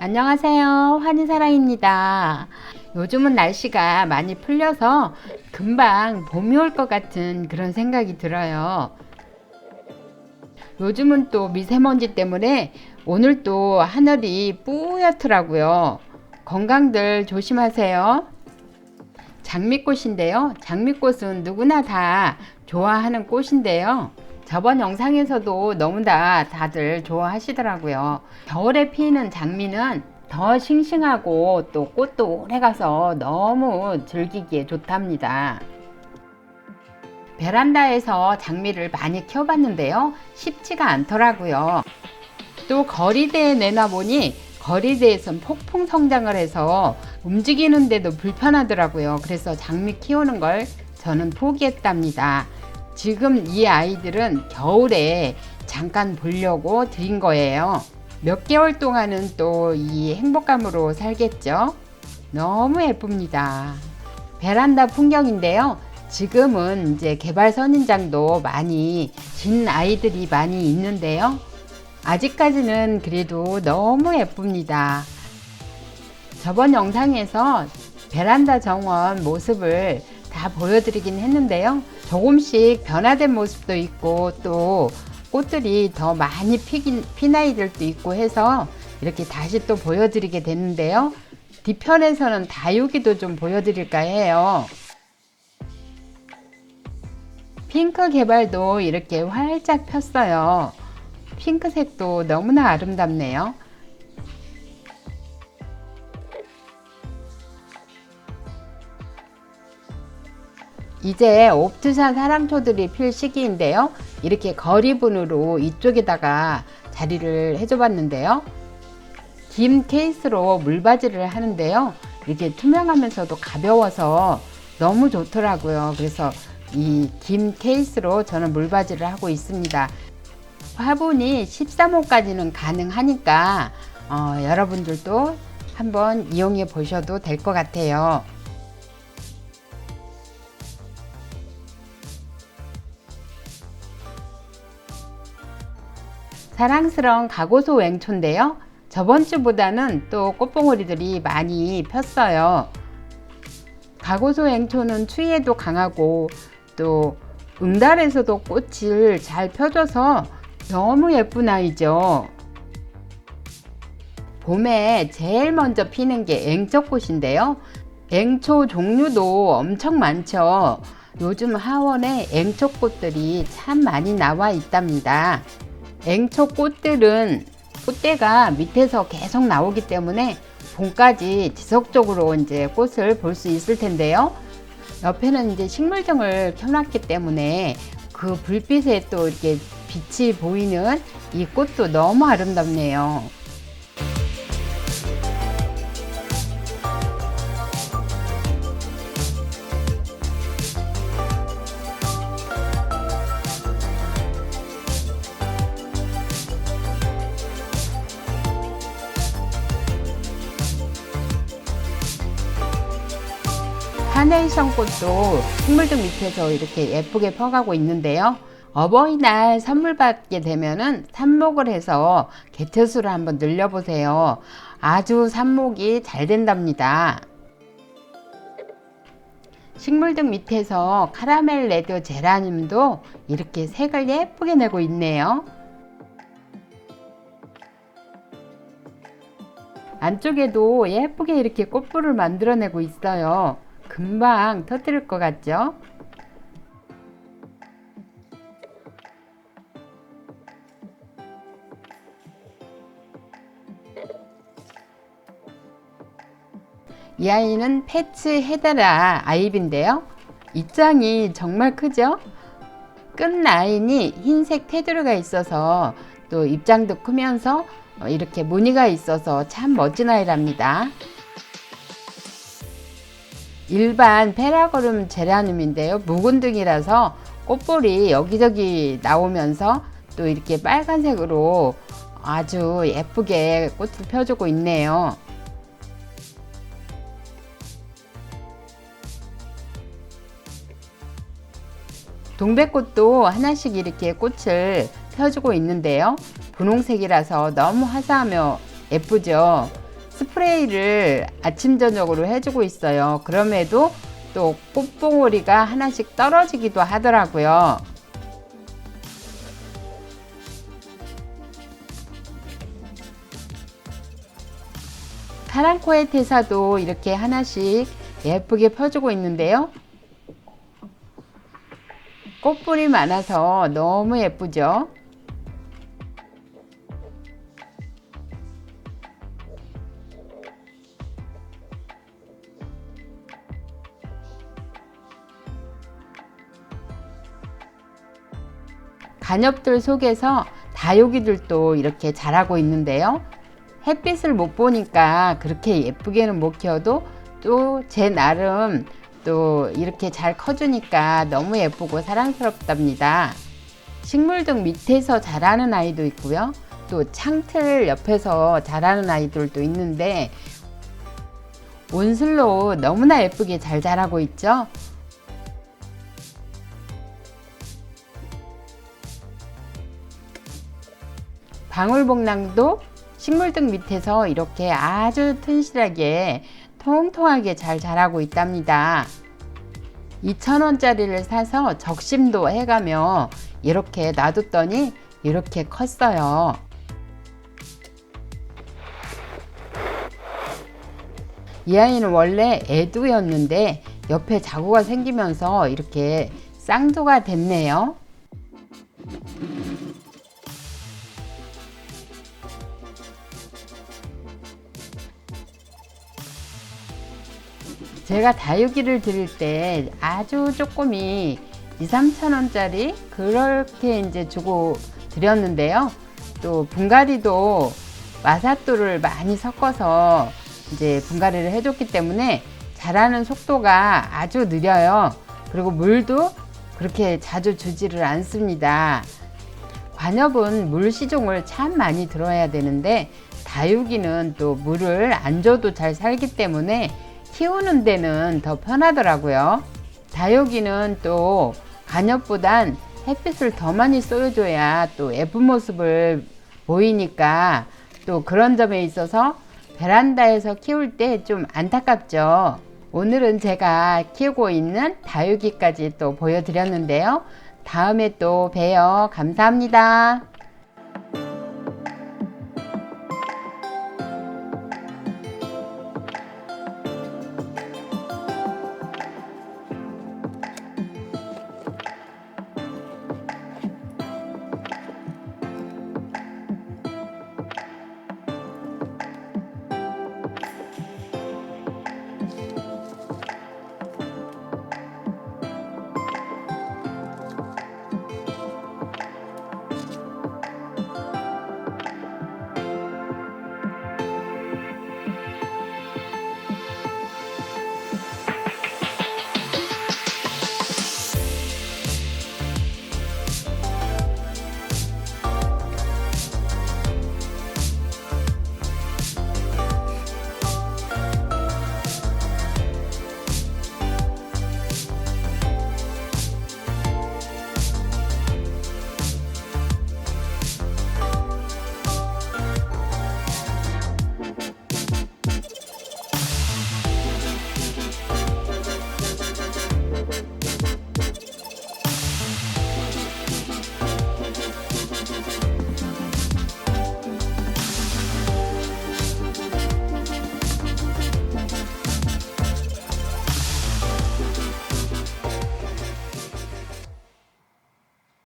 안녕하세요. 환희사랑입니다. 요즘은 날씨가 많이 풀려서 금방 봄이 올 것 같은 그런 생각이 들어요. 요즘은 또 미세먼지 때문에 오늘 또 하늘이 뿌옇더라고요. 건강들 조심하세요. 장미꽃인데요. 장미꽃은 누구나 다 좋아하는 꽃인데요. 저번 영상에서도 너무 나 다들 좋아하시더라고요. 겨울에 피는 장미는 더 싱싱하고 또 꽃도 오래 가서 너무 즐기기에 좋답니다. 베란다에서 장미를 많이 키워봤는데요. 쉽지가 않더라고요. 또 거리대에 내놔보니 거리대에선 폭풍 성장을 해서 움직이는데도 불편하더라고요. 그래서 장미 키우는 걸 저는 포기했답니다. 지금 이 아이들은 겨울에 잠깐 보려고 드린 거예요. 몇 개월 동안은 또 이 행복감으로 살겠죠? 너무 예쁩니다. 베란다 풍경인데요. 지금은 이제 개발 선인장도 많이 진 아이들이 많이 있는데요. 아직까지는 그래도 너무 예쁩니다. 저번 영상에서 베란다 정원 모습을 다 보여드리긴 했는데요. 조금씩 변화된 모습도 있고 또 꽃들이 더 많이 피긴, 핀 아이들도 있고 해서 이렇게 다시 또 보여드리게 됐는데요. 뒤편에서는 다육이도 좀 보여드릴까 해요. 핑크 개발도 이렇게 활짝 폈어요. 핑크색도 너무나 아름답네요. 이제 옵트샷 사랑초들이 필 시기인데요. 이렇게 거리분으로 이쪽에다가 자리를 해줘 봤는데요. 긴 케이스로 물바지를 하는데요. 이게 투명하면서도 가벼워서 너무 좋더라고요. 그래서 이긴 케이스로 저는 물바지를 하고 있습니다. 화분이 13호까지는 가능하니까 어, 여러분들도 한번 이용해 보셔도 될 것 같아요. 사랑스러운 가고소 웽초인데요. 저번 주보다는 또 꽃봉오리들이 많이 폈어요. 가고소 앵초는 추위에도 강하고 또 응달에서도 꽃을 잘 펴줘서 너무 예쁜 아이죠. 봄에 제일 먼저 피는 게 앵초꽃인데요. 앵초 종류도 엄청 많죠. 요즘 하원에 앵초꽃들이 참 많이 나와 있답니다. 앵초 꽃들은 꽃대가 밑에서 계속 나오기 때문에 봄까지 지속적으로 이제 꽃을 볼 수 있을 텐데요. 옆에는 이제 식물등을 켜놨기 때문에 그 불빛에 또 이렇게 빛이 보이는 이 꽃도 너무 아름답네요. 카네이션 꽃도 식물등 밑에서 이렇게 예쁘게 펴가고 있는데요. 어버이날 선물 받게 되면은 삽목을 해서 개체수를 한번 늘려보세요. 아주 삽목이 잘 된답니다. 식물 등 밑에서 카라멜 레드 제라늄도 이렇게 색을 예쁘게 내고 있네요. 안쪽에도 예쁘게 이렇게 꽃불을 만들어내고 있어요. 금방 터뜨릴 것 같죠? 이 아이는 패츠 헤데라 아이비인데요. 입장이 정말 크죠? 끝 라인이 흰색 테두리가 있어서 또 입장도 크면서 이렇게 무늬가 있어서 참 멋진 아이랍니다. 일반 페라거름 제라늄인데요. 묵은등이라서 꽃볼이 여기저기 나오면서 또 이렇게 빨간색으로 아주 예쁘게 꽃을 펴주고 있네요. 동백꽃도 하나씩 이렇게 꽃을 펴주고 있는데요. 분홍색이라서 너무 화사하며 예쁘죠. 스프레이를 아침 저녁으로 해주고 있어요. 그럼에도 또 꽃봉오리가 하나씩 떨어지기도 하더라고요. 파랑코의 대사도 이렇게 하나씩 예쁘게 펴주고 있는데요. 꽃뿌리 많아서 너무 예쁘죠? 간엽들 속에서 다육이들도 이렇게 자라고 있는데요. 햇빛을 못 보니까 그렇게 예쁘게는 못 키워도 또 제 나름 또 이렇게 잘 커주니까 너무 예쁘고 사랑스럽답니다. 식물 등 밑에서 자라는 아이도 있고요. 또 창틀 옆에서 자라는 아이들도 있는데 온슬로 너무나 예쁘게 잘 자라고 있죠. 방울복랑도 식물등 밑에서 이렇게 아주 튼실하게 통통하게 잘 자라고 있답니다. 2,000원짜리를 사서 적심도 해가며 이렇게 놔뒀더니 이렇게 컸어요. 이 아이는 원래 애두였는데 옆에 자구가 생기면서 이렇게 쌍두가 됐네요. 제가 다육이를 드릴 때 아주 조금이 2, 3천 원짜리 그렇게 이제 주고 드렸는데요. 또 분갈이도 마사토를 많이 섞어서 이제 분갈이를 해줬기 때문에 자라는 속도가 아주 느려요. 그리고 물도 그렇게 자주 주지를 않습니다. 관엽은 물 시종을 참 많이 들어야 되는데 다육이는 또 물을 안 줘도 잘 살기 때문에 키우는 데는 더 편하더라고요. 다육이는 또 간엽보단 햇빛을 더 많이 쏘여줘야 또 예쁜 모습을 보이니까 또 그런 점에 있어서 베란다에서 키울 때 좀 안타깝죠. 오늘은 제가 키우고 있는 다육이까지 또 보여드렸는데요. 다음에 또 봬요. 감사합니다.